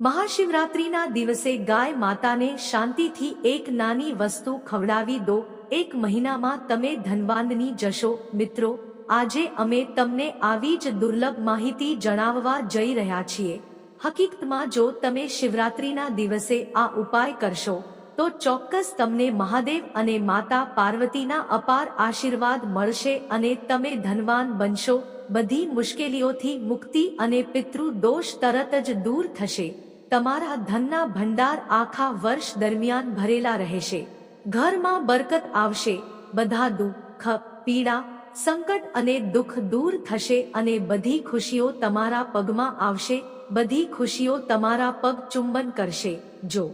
મહાશિવરાત્રિના દિવસે ગાય માતાને શાંતિથી એક નાની વસ્તુ ખવડાવી દો. એક મહિનામાં તમે ધનવાનની જશો. મિત્રો, આજે અમે તમને આવી જ દુર્લભ માહિતી જણાવવા જઈ રહ્યા છીએ. હકીકતમાં જો તમે શિવરાત્રિના દિવસે આ ઉપાય કરશો, તો ચોક્કસ તમને મહાદેવ અને માતા પાર્વતીના અપાર આશીર્વાદ મળશે અને તમે ધનવાન બનશો. બધી મુશ્કેલીઓથી મુક્તિ અને પિતૃ દોષ તરત જ દૂર થશે. તમારા ધનના ભંડાર આખા વર્ષ દરમિયાન ભરેલા રહેશે. ઘરમાં બરકત આવશે. બધા દુઃખ, પીડા, સંકટ અને દુઃખ દૂર થશે અને બધી ખુશીઓ તમારા પગમાં આવશે. બધી ખુશીઓ તમારા પગ ચુંબન કરશે. જો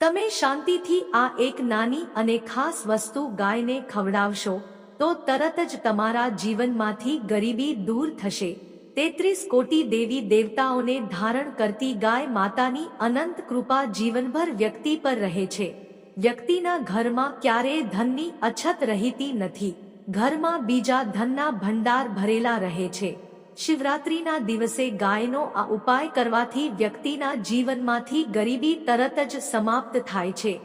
તમે શાંતિથી આ એક નાની અને ખાસ વસ્તુ ગાયને ખવડાવશો, તો તરત જ તમારા જીવનમાંથી ગરીબી દૂર થશે. તેત્રીસ કોટી દેવી દેવતાઓને ધારણ કરતી ગાય માતાની અનંત કૃપા જીવનભર વ્યક્તિ પર રહે છે. વ્યક્તિના ઘરમાં ક્યારેય ધનની અછત રહેતી નથી. ઘરમાં બીજા ધનના ભંડાર ભરેલા રહે છે. શિવરાત્રિના દિવસે ગાયનો આ ઉપાય કરવાથી વ્યક્તિના જીવનમાંથી ગરીબી તરત જ સમાપ્ત થાય છે.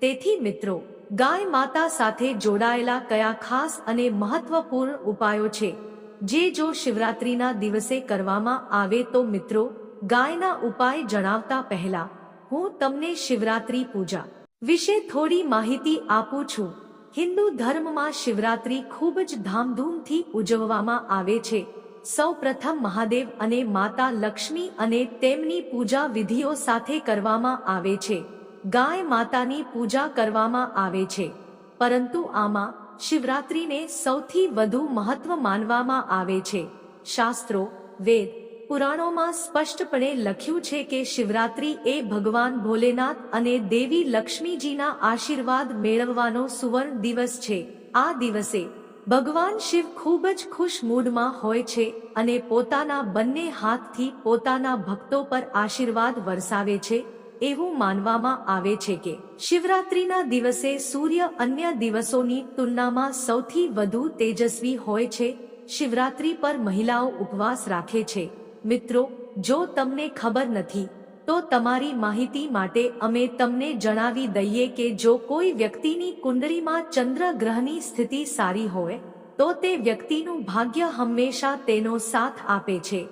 તેથી મિત્રો, ગાય માતા સાથે જોડાયેલા કયા ખાસ અને મહત્વપૂર્ણ ઉપાયો છે? જે જો શિવરાત્રિના દિવસે કરવામાં આવે તો મિત્રો, ગાયના ઉપાય જણાવતા પહેલા, હું તમને શિવરાત્રિ પૂજા વિશે થોડી માહિતી આપું છું. હિન્દુ ધર્મમાં શિવરાત્રિ ખૂબ જ ધામધૂમથી ઉજવવામાં આવે છે. સૌ પ્રથમ મહાદેવ અને માતા લક્ષ્મી અને તેમની પૂજા વિધિઓ સાથે કરવામાં આવે છે. ગાય માતાની પૂજા કરવામાં આવે છે. પરંતુ આમાં શિવરાત્રિને સૌથી વધુ મહત્વ માનવામાં આવે છે. શાસ્ત્રો, વેદ, પુરાણોમાં સ્પષ્ટપણે લખ્યું છે કે શિવરાત્રિ એ ભગવાન ભોલેનાથ અને દેવી લક્ષ્મીજીના આશીર્વાદ મેળવવાનો સુવર્ણ દિવસ છે. આ દિવસે ભગવાન શિવ ખૂબ જ ખુશ મૂડમાં હોય છે અને પોતાના બંને હાથથી પોતાના ભક્તો પર આશીર્વાદ વરસાવે છે. એવું માનવામાં આવે છે કે શિવરાત્રિના દિવસે સૂર્ય અન્ય દિવસોની તુલનામાં સૌથી વધુ તેજસ્વી હોય છે, શિવરાત્રિ પર મહિલાઓ ઉપવાસ રાખે છે. મિત્રો, જો તમને ખબર નથી, તો તમારી માહિતી માટે અમે તમને જણાવી દઈએ કે જો કોઈ વ્યક્તિની કુંડળીમાં ચંદ્ર ગ્રહની સ્થિતિ સારી હોય, તો તે વ્યક્તિનું ભાગ્ય હંમેશા તેનો સાથ આપે છે.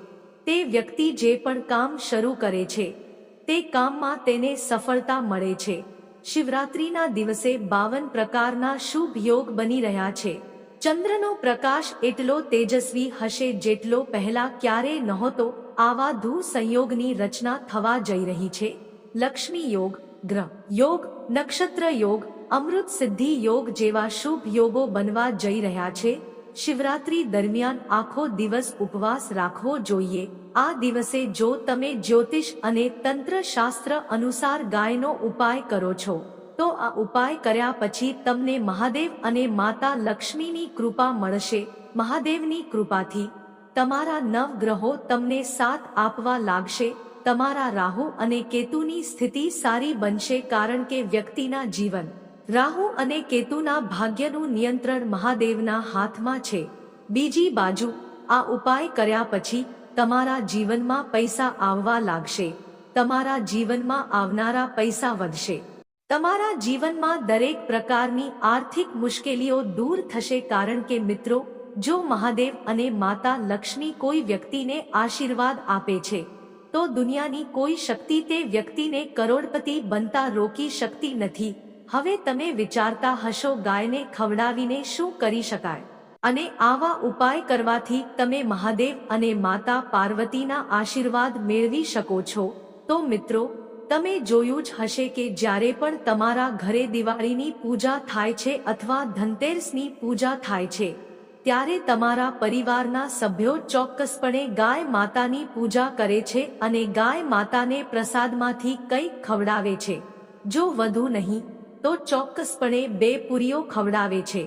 તે વ્યક્તિ જે પણ કામ શરૂ કરે છે તે કામમાં તેને સફળતા મળે છે. શિવરાત્રિના દિવસે બાવન પ્રકારના શુભ યોગ બની રહ્યા છે. ચંદ્રનો પ્રકાશ એટલો તેજસ્વી હશે જેટલો પહેલા ક્યારેય નહોતો આવા ધૂ સંયોગની રચના થવા જઈ રહી છે. લક્ષ્મી યોગ, ગ્રહ યોગ, નક્ષત્ર યોગ, અમૃત સિદ્ધિ યોગ જેવા શુભ યોગો બનવા જઈ રહ્યા છે. શિવરાત્રી દરમિયાન આખો દિવસ ઉપવાસ રાખવો જોઈએ. આ દિવસે જો તમે જ્યોતિષ અને તંત્ર શાસ્ત્ર અનુસાર ગાયનો ઉપાય કરો છો, તો આ ઉપાય કર્યા પછી તમને મહાદેવ અને માતા લક્ષ્મીની કૃપા મળશે. મહાદેવની કૃપાથી તમારા નવ ગ્રહો તમને સાથ આપવા લાગશે. તમારા રાહુ અને કેતુની સ્થિતિ સારી બનશે કારણ કે વ્યક્તિના જીવન રાહુ અને કેતુના ભાગ્યનું નિયંત્રણ મહાદેવના હાથમાં છે. બીજી બાજુ, આ ઉપાય કર્યા પછી તમારા જીવનમાં પૈસા આવવા લાગશે. તમારા જીવનમાં આવનારા પૈસા વધશે. તમારા જીવનમાં દરેક પ્રકારની આર્થિક મુશ્કેલીઓ દૂર થશે કારણ કે મિત્રો, જો મહાદેવ અને માતા લક્ષ્મી કોઈ વ્યક્તિને આશીર્વાદ આપે છે, તો દુનિયાની કોઈ શક્તિ તે વ્યક્તિને કરોડપતિ બનતા રોકી શકતી નથી. હવે તમે વિચારતા હશો ગાયને ખવડાવીને શું કરી શકાય? અને આવા ઉપાય કરવાથી તમે મહાદેવ અને માતા પાર્વતીના આશીર્વાદ મેળવી શકો છો. તો મિત્રો, તમે જોયું જ હશે કે જ્યારે પણ તમારા ઘરે દિવાળીની પૂજા થાય છે અથવા ધનતેરસની પૂજા થાય છે, ત્યારે તમારા પરિવારના સભ્યો ચોક્કસપણે ગાય માતાની પૂજા કરે છે અને ગાય માતાને પ્રસાદમાંથી કંઈક ખવડાવે છે. જો વધુ નહીં તો ચોક્કસપણે બે પુરીઓ ખવડાવે છે.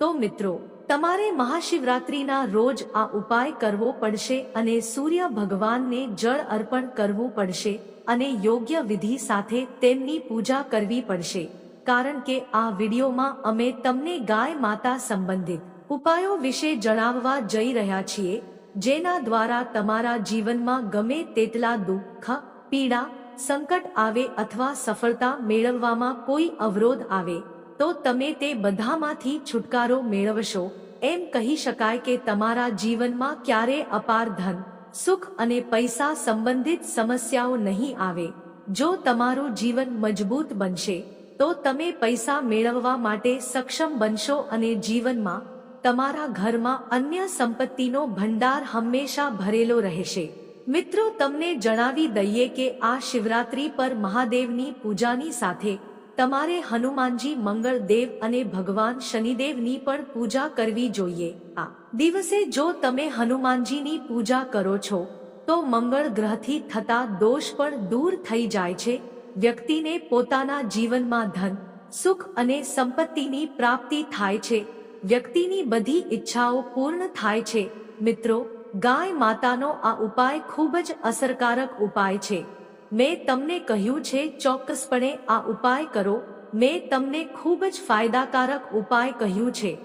તો મિત્રો, તમારે મહાશિવરાત્રિના રોજ આ ઉપાય કરવો પડશે અને સૂર્ય ભગવાનને જળ અર્પણ કરવું પડશે અને યોગ્ય વિધિ સાથે તેમની પૂજા કરવી પડશે. કારણ કે આ વિડીયોમાં અમે તમને ગાય માતા સંબંધિત ઉપાયો વિશે જણાવવા જઈ રહ્યા છીએ, જેના દ્વારા તમારા જીવનમાં ગમે તેટલા દુઃખ, પીડા સંકટ આવે અથવા સફળતા મેળવવામાં કોઈ અવરોધ આવે, તો તમે તે બધામાંથી છુટકારો મેળવશો. એમ કહી શકાય કે તમારા જીવનમાં ક્યારે અપાર ધન, સુખ અને પૈસા સંબંધિત સમસ્યાઓ નહીં આવે. જો તમારું જીવન મજબૂત બનશે, તો તમે પૈસા મેળવવા માટે સક્ષમ બનશો અને જીવનમાં તમારા ઘરમાં અન્ય સંપત્તિનો ભંડાર હંમેશા ભરેલો રહેશે. મિત્રો, તમને જણાવી દઈએ કે આ શિવરાત્રી પર મહાદેવની પૂજાની સાથે તમારે હનુમાનજી, મંગળદેવ અને ભગવાન શનિદેવની પણ પૂજા કરવી જોઈએ. આ દિવસે જો તમે હનુમાનજીની પૂજા કરો છો, તો મંગળ ગ્રહથી થતા દોષ પણ દૂર થઈ જાય છે. વ્યક્તિને પોતાના જીવનમાં ધન, સુખ અને સંપત્તિની પ્રાપ્તિ થાય છે. વ્યક્તિની બધી ઈચ્છાઓ પૂર્ણ થાય છે. મિત્રો ગાય માતાનો આ ઉપાય ખૂબ જ અસરકારક ઉપાય છે. મેં તમને કહ્યું છે, ચોક્કસપણે આ ઉપાય કરો. મેં તમને ખૂબ જ ફાયદાકારક ઉપાય કહ્યું છે.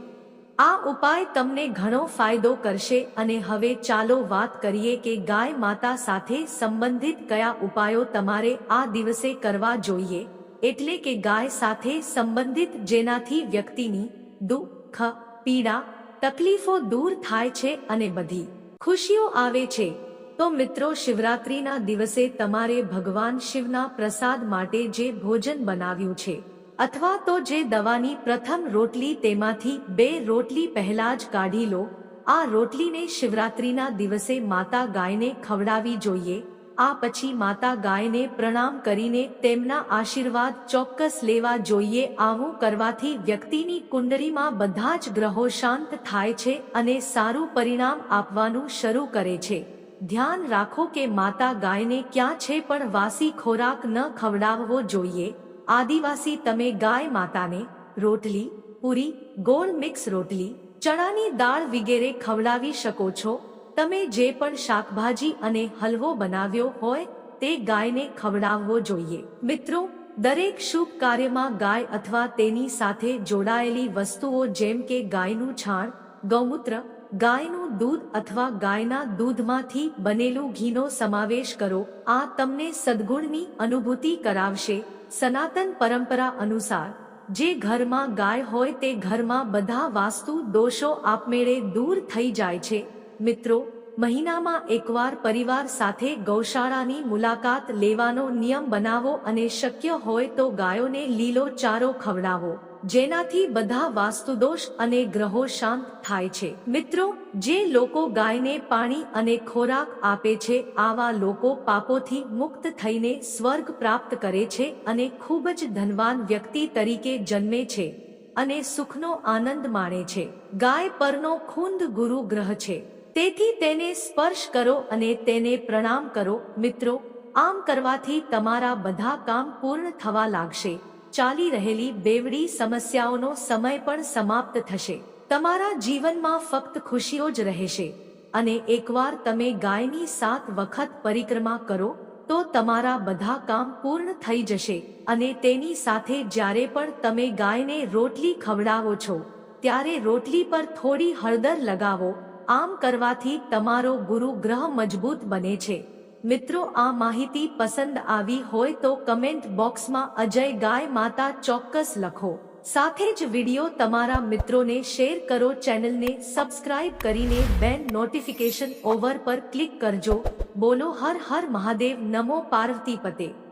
આ ઉપાય તમને ઘણો ફાયદો કરશે અને હવે ચાલો વાત કરીએ કે ગાય માતા સાથે સંબંધિત કયા ઉપાયો તમારે આ દિવસે કરવા જોઈએ. એટલે કે ગાય સાથે સંબંધિત જેનાથી વ્યક્તિની દુઃખ પીડા, તકલીફો દૂર થાય છે અને બધી. ખુશીઓ આવે છે. તો મિત્રો, શિવરાત્રીના દિવસે તમારે ભગવાન શિવના પ્રસાદ માટે જે ભોજન બનાવ્યું છે, અથવા તો જે દવાની પ્રથમ રોટલી તેમાંથી બે રોટલી પહેલા જ કાઢી લો. આ રોટલીને શિવરાત્રીના દિવસે માતા ગાયને ખવડાવી જોઈએ. આ પછી માતા ગાયને પ્રણામ કરીને તેમના આશીર્વાદ ચોક્કસ લેવા જોઈએ આવું કરવાથી વ્યક્તિની કુંડળીમાં બધા જ ગ્રહો શાંત થાય છે અને સારું પરિણામ આપવાનું શરૂ કરે છે. ધ્યાન રાખો કે માતા ગાયને ક્યાં છે પણ વાસી ખોરાક ન ખવડાવવો જોઈએ. આદિવાસી તમે ગાય માતાને રોટલી, પૂરી, ગોળ મિક્સ રોટલી, ચણાની દાળ વગેરે ખવડાવી શકો છો. તમે જે પણ શાકભાજી અને હલવો બનાવ્યો હોય, તે ગાયને ખવડાવવો જોઈએ. મિત્રો, દરેક શુભ કાર્યમાં ગાય અથવા તેની સાથે જોડાયેલી વસ્તુઓ જેમ કે ગાયનું છાણ, ગૌમૂત્ર, ગાયનું દૂધ અથવા ગાયના દૂધમાંથી બનેલું ઘીનો સમાવેશ કરો. આ તમને સદગુણની અનુભૂતિ કરાવશે. સનાતન પરંપરા અનુસાર, જે ઘરમાં ગાય હોય તે ઘરમાં બધા વાસ્તુ દોષો આપમેળે દૂર થઈ જાય છે. મિત્રો, મહિનામાં એકવાર પરિવાર સાથે ગૌશાળાની મુલાકાત લેવાનો નિયમ બનાવો અને શક્ય હોય તો ગાયોને લીલો ચારો ખવડાવો, જેનાથી બધા વાસ્તુદોષ અને ગ્રહો શાંત થાય છે. મિત્રો, જે લોકો ગાયને પાણી અને ખોરાક આપે છે, આવા લોકો પાપોથી મુક્ત થઈને સ્વર્ગ પ્રાપ્ત કરે છે અને ખૂબ જ ધનવાન વ્યક્તિ તરીકે જન્મે છે અને સુખનો આનંદ માણે છે. ગાય પરનો ખૂંદ ગુરુ ગ્રહ છે. તેથી તેને સ્પર્શ કરો અને તેને પ્રણામ કરો. મિત્રો, આમ કરવાથી તમારા બધા કામ પૂર્ણ થવા લાગશે. ચાલી રહેલી બેવડી સમસ્યાઓનો સમય પણ સમાપ્ત થશે. તમારા જીવનમાં ફક્ત ખુશીઓ જ રહેશે. અને એકવાર તમે ગાયની સાત વખત પરિક્રમા કરો, તો તમારા બધા કામ પૂર્ણ થઈ જશે. અને તેની સાથે જ્યારે પણ તમે ગાયને રોટલી ખવડાવો છો, ત્યારે રોટલી પર થોડી હળદર લગાવો. આમ કરવાથી તમારો ગુરુ ગ્રહ મજબૂત બને છે. મિત્રો, આ માહિતી પસંદ આવી હોય તો કમેન્ટ બોક્સમાં અજય ગાય માતા ચોક્કસ લખો. સાથે જ વિડિયો તમારા મિત્રોને શેર કરો, ચેનલને સબસ્ક્રાઇબ કરીને બેન નોટિફિકેશન ઓવર પર ક્લિક કરજો. બોલો, હર હર મહાદેવ, નમો પાર્વતી પતે.